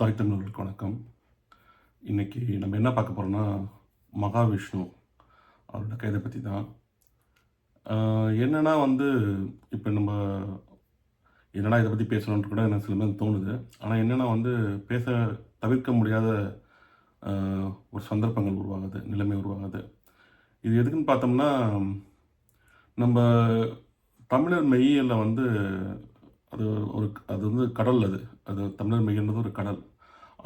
தாய் தமிழர்களுக்கு வணக்கம். இன்னைக்கு நம்ம என்ன பார்க்க போகிறோம்னா மகாவிஷ்ணு அவரோட கைதை பற்றி தான் என்னென்னா வந்து இப்போ நம்ம என்னடா இதை பற்றி பேசணுன்ட்டு கூட எனக்கு சில பேர் தோணுது. ஆனால் என்னென்னா வந்து பேச தவிர்க்க முடியாத ஒரு சந்தர்ப்பங்கள் உருவாகுது நிலைமை உருவாகுது. இது எதுக்குன்னு பார்த்தோம்னா நம்ம தமிழர் மெய்யில் வந்து அது ஒரு அது வந்து கடல் அது. அது தமிழர் மெய்யன்றது ஒரு கடல்.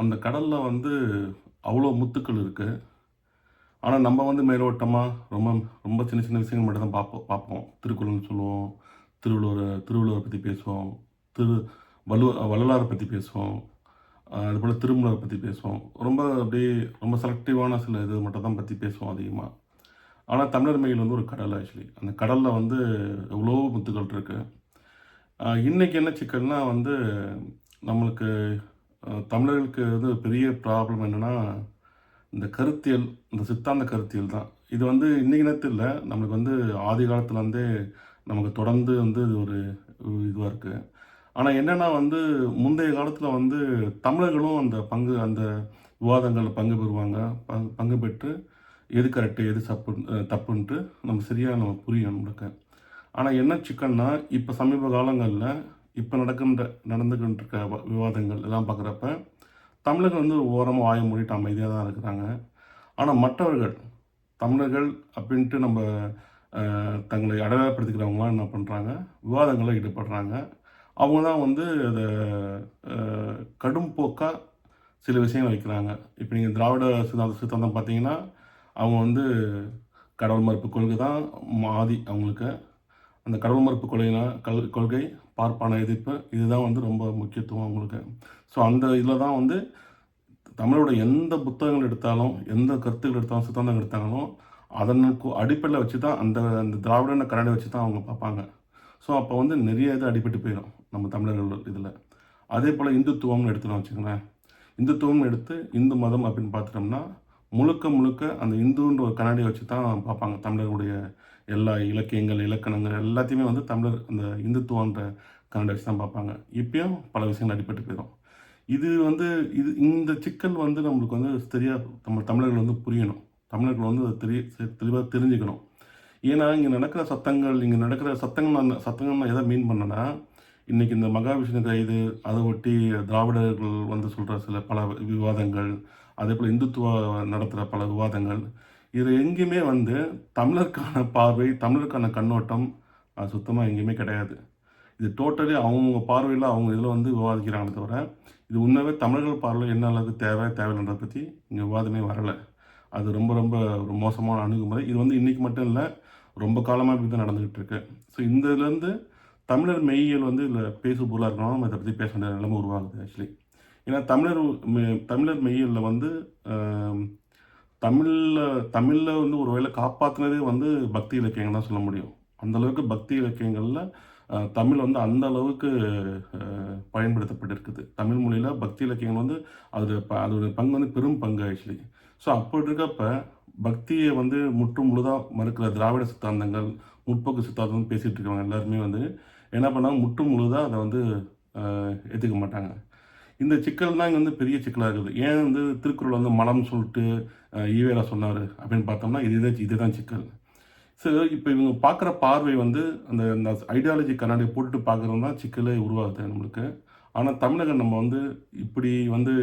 அந்த கடலில் வந்து அவ்வளோ முத்துக்கள் இருக்குது ஆனால் நம்ம வந்து மேலோட்டமாக ரொம்ப ரொம்ப சின்ன சின்ன விஷயங்கள் மட்டும் தான் பார்ப்போம் பார்ப்போம் திருக்குறள்னு சொல்லுவோம். திருவள்ளுவரை திருவள்ளுவரை பற்றி பேசுவோம். திரு வலு வள்ளலாரை பற்றி பேசுவோம். அதுபோல் திருமலரை பற்றி பேசுவோம். ரொம்ப அப்படியே ரொம்ப செலக்டிவான சில இது மட்டும் தான் பற்றி பேசுவோம் அதிகமாக ஆனால் தமிழர் மெயில் வந்து ஒரு கடல் ஆக்சுவலி அந்த கடலில் வந்து எவ்வளோ முத்துக்கள் இருக்குது இன்றைக்கி என்ன சிக்கல்னா வந்து நம்மளுக்கு தமிழர்களுக்கு வந்து பெரிய ப்ராப்ளம் என்னென்னா இந்த கருத்தியல் இந்த சித்தாந்த கருத்தியல் தான். இது வந்து இன்றைக்கி நேரத்தில் இல்லை நம்மளுக்கு வந்து ஆதி காலத்துலேருந்தே நமக்கு தொடர்ந்து வந்து இது ஒரு இதுவாக இருக்குது ஆனால் என்னென்னா வந்து முந்தைய காலத்தில் வந்து தமிழர்களும் அந்த பங்கு அந்த விவாதங்களில் பங்கு பெறுவாங்க. பங்கு பங்கு பெற்று எது கரெக்டு எது சப்பு தப்புன்ட்டு நம்ம சரியாக நம்ம புரியும் நம்மளுக்கு. ஆனால் என்ன சிக்கன்னா இப்போ சமீப காலங்களில் இப்போ நடக்கின்ற நடந்துக்கிட்டு இருக்க வ- விவாதங்கள் எல்லாம் பார்க்குறப்ப தமிழர்கள் வந்து ஓரமாக வாய மூடிட்டு அமைதியாக தான் இருக்கிறாங்க. ஆனால் மற்றவர்கள் தமிழர்கள் அப்படின்ட்டு நம்ம தங்களை அடையாளப்படுத்திக்கிறவங்களாம் என்ன பண்ணுறாங்க விவாதங்களில் ஈடுபடுறாங்க. அவங்க தான் வந்து அதை கடும் போக்காக சில விஷயங்கள் வைக்கிறாங்க. இப்போ நீங்கள் திராவிட சித்தாந்த சித்தாந்தம் பார்த்தீங்கன்னா அவங்க வந்து கடவுள் மறுப்பு கொள்கை தான் மாதி அவங்களுக்கு. அந்த கடவுள் மறுப்பு கொள்கைனா கல் கொள்கை பார்ப்பான எதிர்ப்பு இதுதான் வந்து ரொம்ப முக்கியத்துவம் அவங்களுக்கு ஸோ அந்த இதில் தான் வந்து தமிழோட எந்த புத்தகங்கள் எடுத்தாலும் எந்த கருத்துக்கள் எடுத்தாலும் சித்தாந்தங்கள் எடுத்தாலும் அதனுக்கு அடிப்படையில் வச்சு தான் அந்த அந்த திராவிடன கரடை வச்சு தான் அவங்க பார்ப்பாங்க. ஸோ அப்போ வந்து நிறைய இது அடிபட்டு போயிடும் நம்ம தமிழர்கள் இதில். அதே போல் இந்துத்துவம்னு எடுத்துட்டோம் வச்சுக்கோங்களேன். இந்துத்துவம் எடுத்து இந்து மதம் அப்படின்னு பார்த்துட்டோம்னா முழுக்க முழுக்க அந்த இந்துன்ற ஒரு கண்ணாடியை வச்சு தான் பார்ப்பாங்க தமிழர்களுடைய எல்லா இலக்கியங்கள் இலக்கணங்கள் எல்லாத்தையுமே வந்து தமிழர் அந்த இந்துத்துவன்ற கண்ணாடி வச்சு தான் பார்ப்பாங்க. இப்பயும் பல விஷயங்கள் அடிபட்டு போயிடும் இது வந்து இது இந்த சிக்கல் வந்து நம்மளுக்கு வந்து சரியாக நம்ம தமிழர்கள் வந்து புரியணும். தமிழர்கள் வந்து அதை தெரிய தெளிவாக தெரிஞ்சுக்கணும். ஏன்னா இங்கே நடக்கிற சத்தங்கள் இங்கே நடக்கிற சத்தங்கள் நான் சத்தங்கள் நான் எதை மீன் பண்ணேன்னா இன்றைக்கி இந்த மகாவிஷ்ணு கைது அதை ஒட்டி திராவிடர்கள் வந்து சொல்கிற சில பல விவாதங்கள் அதே போல் இந்துத்துவ நடத்துகிற பல விவாதங்கள் இது எங்கேயுமே வந்து தமிழருக்கான பார்வை தமிழருக்கான கண்ணோட்டம் அது சுத்தமாக எங்கேயுமே கிடையாது. இது டோட்டலி அவங்க பார்வையில் அவங்க இதில் வந்து விவாதிக்கிறாங்களே தவிர இது உண்மையாகவே தமிழர்கள் பார்வையில் என்ன அளவுக்கு தேவை தேவைன்றதை பற்றி இங்கே விவாதமே வரலை. அது ரொம்ப ரொம்ப ஒரு மோசமான அணுகுமுறை. இது வந்து இன்றைக்கி மட்டும் இல்லை ரொம்ப காலமாக இப்படி தான் நடந்துக்கிட்டு இருக்கு. ஸோ இந்த இதுலேருந்து தமிழர் மெய்யியல் வந்து இதில் பேசு பொருளாக இருக்கணும் நம்ம இதை பற்றி பேச வேண்டிய நிலைமை உருவாகுது ஆக்சுவலி ஏன்னா தமிழர் தமிழர் மெய்யியலில் வந்து தமிழில் தமிழில் வந்து ஒரு வேளை காப்பாற்றினதே வந்து பக்தி இலக்கியங்கள் தான் சொல்ல முடியும். அந்தளவுக்கு பக்தி இலக்கியங்களில் தமிழ் வந்து அந்த அளவுக்கு பயன்படுத்தப்பட்டிருக்குது. தமிழ் மொழியில் பக்தி இலக்கியங்கள் வந்து அது ப பங்கு வந்து பெரும் பங்கு ஆக்சுவலி ஸோ அப்படி இருக்கப்ப பக்தியை வந்து முற்று முழுதாக மறுக்கிற திராவிட சித்தாந்தங்கள் முற்போக்கு சித்தாந்தம் பேசிகிட்டு இருக்கிறவங்க எல்லாருமே வந்து என்ன பண்ணாங்க? முற்று முழுதாக அதை வந்து ஏற்றுக்க மாட்டாங்க. இந்த சிக்கல் தான் இங்கே வந்து பெரிய சிக்கலாக இருக்குது. ஏன் வந்து திருக்குறள் வந்து மலம் சொல்லிட்டு ஈவேரா சொன்னார் அப்படின்னு பார்த்தோம்னா இதுதான் இதுதான் சிக்கல். ஸோ இப்போ இவங்க பார்க்குற பார்வை வந்து அந்த அந்த ஐடியாலஜி கண்ணாடி போட்டுட்டு பார்க்குறது தான் சிக்கலே உருவாகுது நம்மளுக்கு. ஆனால் தமிழகம் நம்ம வந்து இப்படி வந்து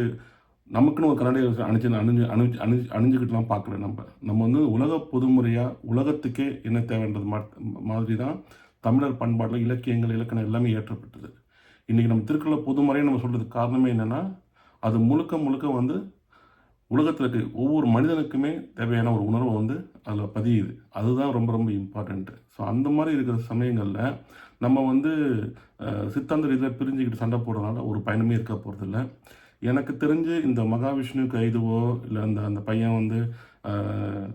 நமக்குன்னு ஒரு கண்ணாடி அணிஞ்சு அணிஞ்சு அணிஞ்சு அணிஞ்சு அணிஞ்சுக்கிட்டுலாம் பார்க்கல நம்ம. நம்ம வந்து உலக பொதுமுறையாக உலகத்துக்கே என்ன தேவைன்றது மா மாதிரி தான் தமிழர் பண்பாட்டில் இலக்கியங்கள் இலக்கணம் எல்லாமே ஏற்றப்பட்டது இன்றைக்கி நம்ம திருக்குறளை பொதுமறையை நம்ம சொல்கிறதுக்கு காரணமே என்னென்னா அது முழுக்க முழுக்க வந்து உலகத்தில் இருக்க ஒவ்வொரு மனிதனுக்குமே தேவையான ஒரு உணர்வை வந்து அதில் பதியுது. அதுதான் ரொம்ப ரொம்ப இம்பார்ட்டண்ட்டு ஸோ அந்த மாதிரி இருக்கிற சமயங்களில் நம்ம வந்து சித்தாந்த ரீதியில் பிரிஞ்சுக்கிட்டு சண்டை போடுறதுனால ஒரு பயணமே இருக்க போகிறதில்ல எனக்கு தெரிஞ்சு இந்த மகாவிஷ்ணு கைதுவோ இல்லை அந்த அந்த பையன் வந்து அஹ்,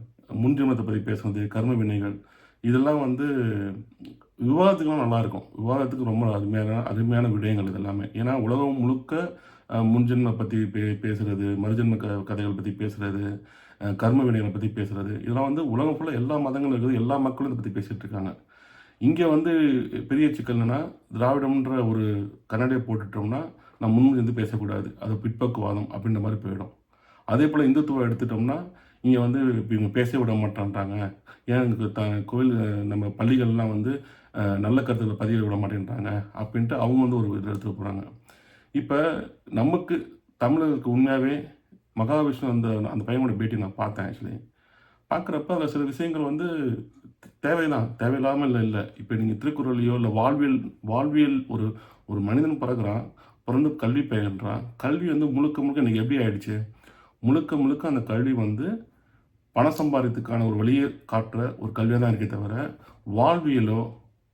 பற்றி பேசுனது கர்ம வினைகள் இதெல்லாம் வந்து விவாதத்துக்குலாம் நல்லாயிருக்கும். விவாதத்துக்கு ரொம்ப அருமையான அருமையான விடயங்கள் இது எல்லாமே ஏன்னா உலகம் முழுக்க முன்ஜென்மை பற்றி பே பேசுகிறது மறுஜென்ம க கதைகள் பற்றி பேசுகிறது கர்ம வினைகளை பற்றி பேசுகிறது இதெல்லாம் வந்து உலகம் ஃபுல்லாக எல்லா மதங்களும் இருக்குது. எல்லா மக்களும் இதை பற்றி பேசிகிட்டு இருக்காங்க. இங்கே வந்து பெரிய சிக்கல்னா திராவிடம்ன்ற ஒரு கன்னடையை போட்டுட்டோம்னா நான் முன்னிருந்து பேசக்கூடாது. அது பிற்பக்குவாதம் அப்படின்ற மாதிரி போயிடும். அதே போல் இந்துத்துவம் எடுத்துட்டோம்னா இங்கே வந்து இப்போ இவங்க பேச விட மாட்டான்றாங்க. ஏன் த கோவில் நம்ம பள்ளிகள்லாம் வந்து நல்ல கருத்துக்களை பதிவு விட மாட்டேன்றாங்க அப்படின்ட்டு அவங்க வந்து ஒரு இதை எடுத்துட்டு போகிறாங்க இப்போ நமக்கு தமிழர்களுக்கு உண்மையாகவே மகாவிஷ்ணு அந்த அந்த பையனோட பேட்டி நான் பார்த்தேன் ஆக்சுவலி பார்க்குறப்ப அதில் சில விஷயங்கள் வந்து தேவைதான் தேவையில்லாமல் இல்லை இல்லை. இப்போ நீங்கள் திருக்குறளையோ இல்லை வாழ்வியல் வாழ்வியல் ஒரு ஒரு மனிதன் பிறகுறான் பிறந்து கல்வி பயின்றான் கல்வி வந்து முழுக்க முழுக்க இன்றைக்கி எப்படி ஆயிடுச்சு? முழுக்க முழுக்க அந்த கல்வி வந்து பணம் சம்பாதித்துக்கான ஒரு வழியை காட்டுற ஒரு கல்வியாக தான் இருக்கே தவிர வாழ்வியலோ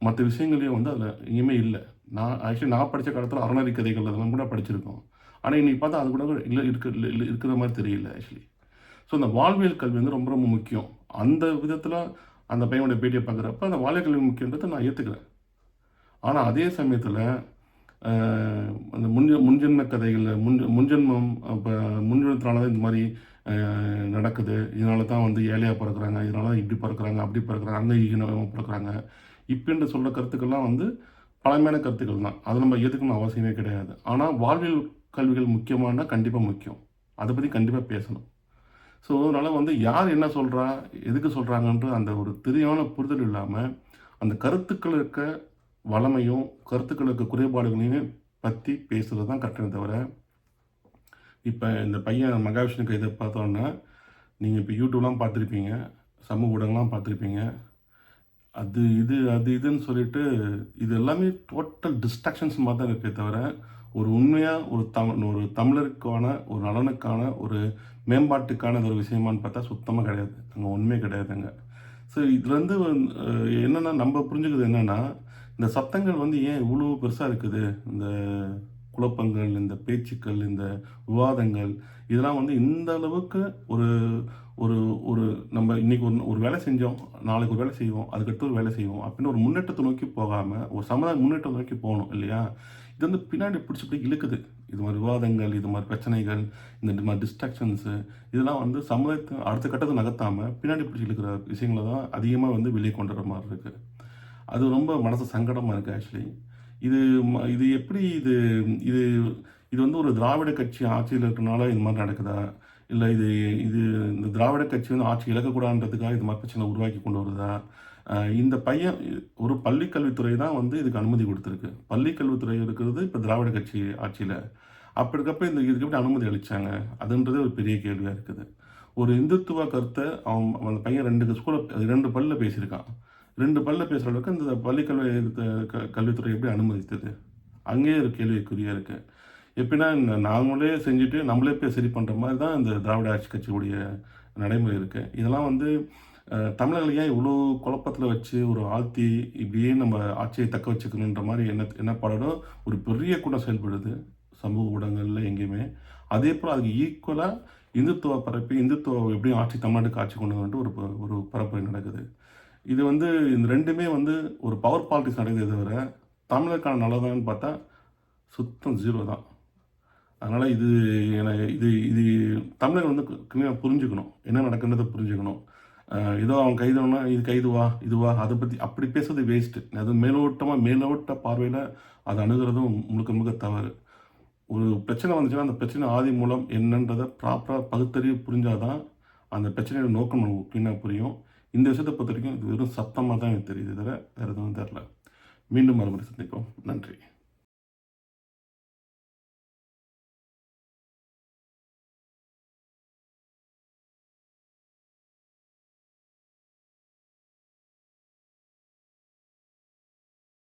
மற்ற விஷயங்களையும் வந்து அதில் எங்கேயுமே இல்லை. நான் ஆக்சுவலி நான் படித்த காலத்தில் அறநெறி கதைகள் அதெல்லாம் கூட படிச்சிருக்கோம். ஆனால் இன்றைக்கி பார்த்தா அது கூட இல்லை இருக்க இல்லை இல்லை இருக்கிற மாதிரி தெரியல ஆக்சுவலி ஸோ அந்த வாழ்வியல் கல்வி வந்து ரொம்ப ரொம்ப முக்கியம். அந்த விதத்தில் அந்த பையனுடைய பேட்டியை பார்க்குறப்ப அந்த வாழ்வியல் கல்வி முக்கியன்றதை நான் ஏற்றுக்கிறேன் ஆனால் அதே சமயத்தில் அந்த முன் முன்ஜென்ம கதைகளில் முன் முன்ஜென்மம் இப்போ முன்ஜென்மத்தினால தான் இந்த மாதிரி நடக்குது. இதனால தான் வந்து ஏழையாக பிறக்கிறாங்க இதனால தான் இப்படி பிறக்கிறாங்க அப்படி பிறக்கிறாங்க அங்கே ஈகினமாக பிறக்கிறாங்க. இப்படின்ற சொல்ல கருத்துக்கள்லாம் வந்து பழமையான கருத்துக்கள் தான். அது நம்ம எதுக்கணும் அவசியமே கிடையாது. ஆனால் வாழ்வியல் கல்விகள் முக்கியமானா கண்டிப்பாக முக்கியம். அதை பற்றி கண்டிப்பாக பேசணும். ஸோ அதனால் வந்து யார் என்ன சொல்கிறா எதுக்கு சொல்கிறாங்கன்ற அந்த ஒரு தெளிவான புரிதல் இல்லாமல் அந்த கருத்துக்கள் இருக்க வளமையும் கருத்துக்கள் இருக்க குறைபாடுகளையும் பற்றி பேசுகிறது தான் கரெக்டாக தவிர இப்போ இந்த பையன் மகாவிஷ்ணு கைதை பார்த்தோன்னா நீங்கள் இப்போ யூடியூப்லாம் பார்த்துருப்பீங்க சமூக ஊடகம்லாம் பார்த்துருப்பீங்க அது இது அது இதுன்னு சொல்லிட்டு இது எல்லாமே டோட்டல் டிஸ்ட்ராக்ஷன்ஸ் மாதிரி தான் இருக்கே தவிர ஒரு உண்மையாக ஒரு தமிழ் ஒரு தமிழருக்கான ஒரு நலனுக்கான ஒரு மேம்பாட்டுக்கான ஒரு விஷயமான்னு பார்த்தா சுத்தமாக கிடையாது. அங்கே உண்மையே கிடையாதுங்க ஸோ இதுலேருந்து என்னென்னா நம்ம புரிஞ்சுக்கிறது என்னென்னா இந்த சத்தங்கள் வந்து ஏன் இவ்வளோ பெருசாக இருக்குது? இந்த குழப்பங்கள் இந்த பேச்சுக்கள் இந்த விவாதங்கள் இதெல்லாம் வந்து இந்த அளவுக்கு ஒரு ஒரு ஒரு நம்ம இன்னைக்கு ஒரு ஒரு வேலை செஞ்சோம் நாளைக்கு ஒரு வேலை செய்வோம் அதுக்கடுத்து ஒரு வேலை செய்வோம் அப்படின்னு ஒரு முன்னேற்றத்தை நோக்கி போகாமல் ஒரு சமுதாய முன்னேற்றத்தை நோக்கி போகணும் இல்லையா? இது வந்து பின்னாடி பிடிச்சி பிடி இழுக்குது. இது மாதிரி விவாதங்கள் இது மாதிரி பிரச்சனைகள் இந்த மாதிரி டிஸ்ட்ராக்ஷன்ஸு இதெல்லாம் வந்து சமுதாயத்தை அடுத்த கட்டத்தை நகர்த்தாமல் பின்னாடி பிடிச்சி இழுக்கிற விஷயங்களை தான் அதிகமாக வந்து வெளியே கொண்டு வர மாதிரி இருக்குது அது ரொம்ப மனசு சங்கடமாக இருக்குது ஆக்சுவலி இது ம- இது எப்படி இது இது இது வந்து ஒரு திராவிட கட்சி ஆட்சியில் இருக்கிறனால இது மாதிரி நடக்குதா? இல்லை இது இது இந்த திராவிட கட்சி வந்து ஆட்சி இழக்கக்கூடாதுன்றதுக்காக இது மாதிரி பிரச்சனை உருவாக்கி கொண்டு வருதா? இந்த பையன் ஒரு பள்ளிக்கல்வித்துறை தான் வந்து இதுக்கு அனுமதி கொடுத்துருக்கு. பள்ளிக்கல்வித்துறை இருக்கிறது இப்போ திராவிட கட்சி ஆட்சியில். அப்படி இருக்கப்ப இந்த இதுக்கு எப்படி அனுமதி அளித்தாங்க அதுன்றது ஒரு பெரிய கேள்வியாக இருக்குது. ஒரு இந்துத்துவ கருத்தை அவன் அந்த பையன் ரெண்டு ஸ்கூலில் ரெண்டு பல்லில் பேசியிருக்கான். ரெண்டு பல்ல பேசுகிற அளவுக்கு இந்த பள்ளிக்கல்வி க- கல்வித்துறை எப்படி அனுமதித்தது? அங்கேயே ஒரு கேள்விக்குறியாக இருக்கு. எப்படின்னா இந்த நாங்களே செஞ்சுட்டு நம்மளே போய் சரி பண்ணுற மாதிரி தான் இந்த திராவிட ஆட்சி கட்சியுடைய நடைமுறை இருக்குது இதெல்லாம் வந்து தமிழர்களையே ஏன் இவ்வளோ குழப்பத்தில் வச்சு ஒரு ஆழ்த்தி இப்படியே நம்ம ஆட்சியை தக்க வச்சுக்கணுன்ற மாதிரி என்ன என்ன பாடலோ ஒரு பெரிய கூட்டம் செயல்படுது. சமூக ஊடகங்களில் எங்கேயுமே. அதே போல் அதுக்கு ஈக்குவலாக இந்துத்துவ பரப்பி இந்துத்துவ எப்படியும் ஆட்சி தமிழ்நாட்டுக்கு ஆட்சி கொண்டு வந்துட்டு ஒரு ப- ஒரு பரப்புரை நடக்குது. இது வந்து இந்த ரெண்டுமே வந்து ஒரு பவர் பாலிட்டிக்ஸ் நடக்குதே தவிர தமிழருக்கான நல்லதான்னு பார்த்தா சுத்தம் ஜீரோ தான். அதனால் இது எனக்கு இது இது தமிழர் வந்து கிளியாக புரிஞ்சுக்கணும். என்ன நடக்குன்றதை புரிஞ்சுக்கணும். ஏதோ அவன் கைதுனா இது கைதுவா இதுவா அதை பற்றி அப்படி பேசுறது வேஸ்ட்டு அது மேலோட்டமாக மேலோட்ட பார்வையில் அதை அணுகிறதும் முழுக்க முழுக்க தவறு. ஒரு பிரச்சனை வந்துச்சுன்னா அந்த பிரச்சனை ஆதி மூலம் என்னன்றதை ப்ராப்பராக பகுத்தறிவு புரிஞ்சாதான் அந்த பிரச்சனையோட நோக்கம் நமக்கு கிளீனாக புரியும். இந்த விஷயத்தை பொறுத்த வரைக்கும் இது வெறும் சத்தமாக தான் எனக்கு தெரியுது தவிர வேறு எதுவும் தெரில மீண்டும் மறுபடியும் சந்திப்போம். நன்றி.